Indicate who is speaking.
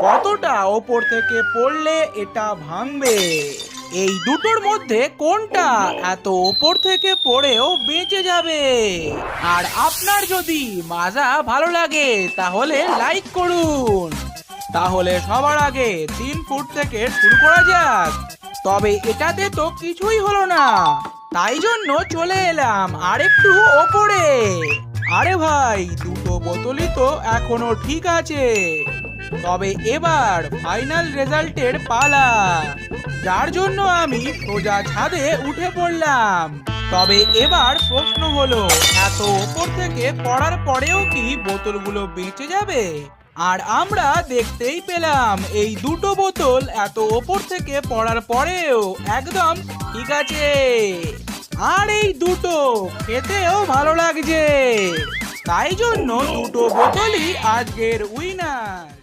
Speaker 1: কতটা ওপর থেকে পড়লে এটা ভাঙবে? এই দুটোর মধ্যে কোনটা এত ওপর থেকে পড়েও বেঁচে যাবে? আর আপনার যদি মাজা ভালো লাগে, তাহলে লাইক করুন। তাহলে সবার আগে তিন ফুট থেকে শুরু করা যাক। তবে এটাতে তো কিছুই হলো না। তাই জন্য চলে এলাম আরেকটু ওপরে। আরে ভাই, দুটো বোতলই তো এখনও ঠিক আছে। তবে এবার ফাইনাল রেজাল্টের পালা। যার জন্য আমি সোজা ছাদে উঠে পড়লাম। তবে এবার প্রশ্ন হলো, এত ওপর থেকে পড়ার পরেও কি বোতলগুলো বেঁচে যাবে? আর আমরা দেখতেই পেলাম, এই দুটো বোতল এত ওপর থেকে পড়ার পরেও একদম ঠিক আছে। আর এই দুটো খেতেও ভালো লাগছে। তাই জন্য দুটো বোতলই আজকের উইনার